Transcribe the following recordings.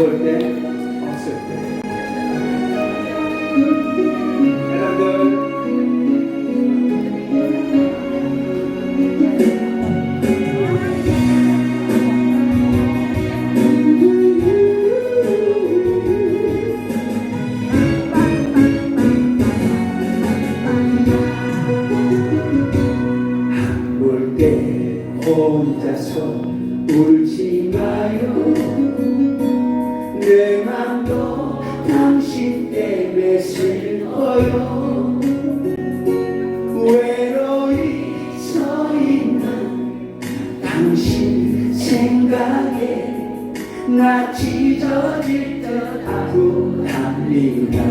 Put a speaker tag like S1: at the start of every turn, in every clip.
S1: 볼 때, 없을 때. 때 혼자서 울지 마요 내 맘도 당신 때문에 슬퍼요. 외로이 서 있는 당신 생각에 나 찢어질 듯 아프답니다.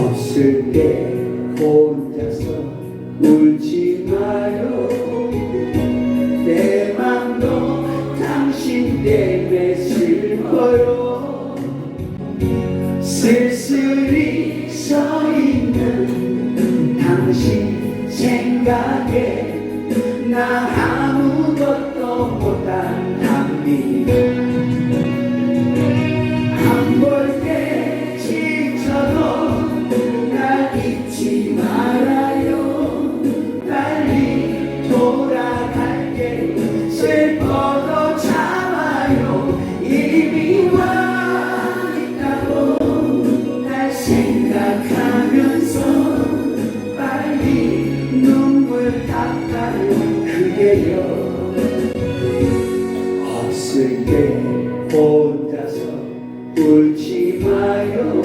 S1: 없을 때 혼자서 울 슬퍼요. 쓸쓸히 서 있는 당신 생각에 나 아무것도 못한 답니다 생각하면서 빨리 눈물 닦아요. 그게요. 없을 때 혼자서 울지 마요.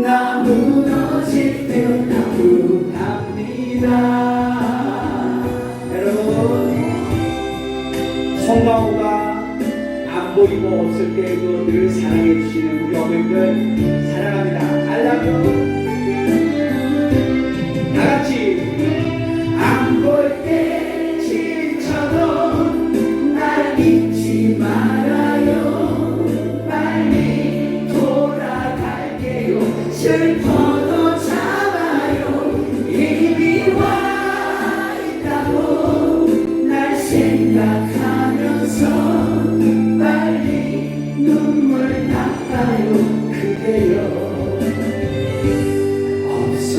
S1: 나 무너질 때 아프답니다. 여러분 송강호가 안 보이고 없을 때그늘 사랑해 주시는 우리 어머님들 사랑합니다. 알라뷰 다 같이. 안볼때지